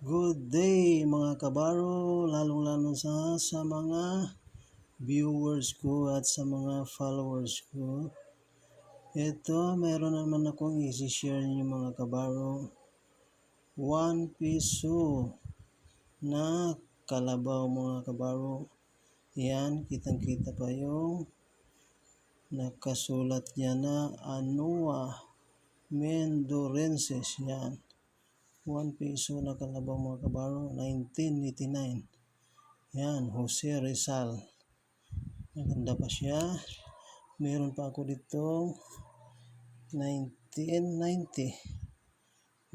Good day mga kabaro, lalong-lalo sa, sa mga viewers ko at sa mga followers ko. Ito, meron naman akong isi-share ninyo mga kabaro. 1 piso na kalabaw mga kabaro. Yan, kitang-kita pa yung nakasulat yan na Anua Mendorenses. Yan. 1 piso na kalabaw mga kabaro, 1989. Yan, Jose Rizal. Maganda pa siya. Meron pa ako dito 1990.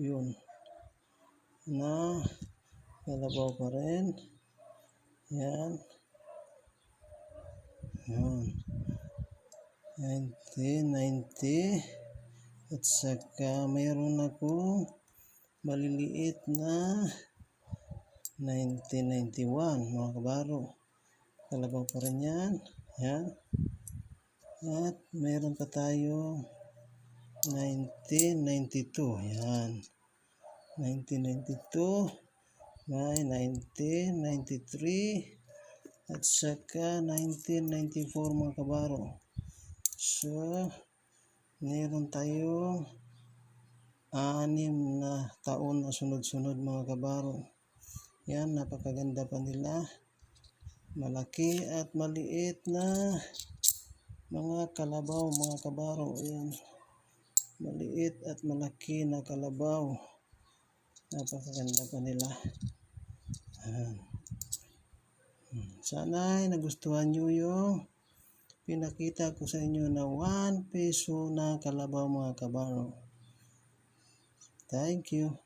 Yun. Na kalabaw pa rin. Yan. Yan. 1990. At saka mayroon akong maliliit na 1991 mga kabaro. Kalabaw pa rin yan. Yan. At meron pa tayo 1992. Yan. 1992. May 1993. At saka 1994 mga kabaro. So, meron tayo anim na taon na sunod-sunod mga kabaro. Yan, napakaganda pa nila. Malaki at maliit na mga kalabaw mga kabaro. Yan. Maliit at malaki na kalabaw. Napakaganda pa nila. Yan. Sana ay nagustuhan nyo yung pinakita ko sa inyo na 1 peso na kalabaw mga kabaro. Thank you.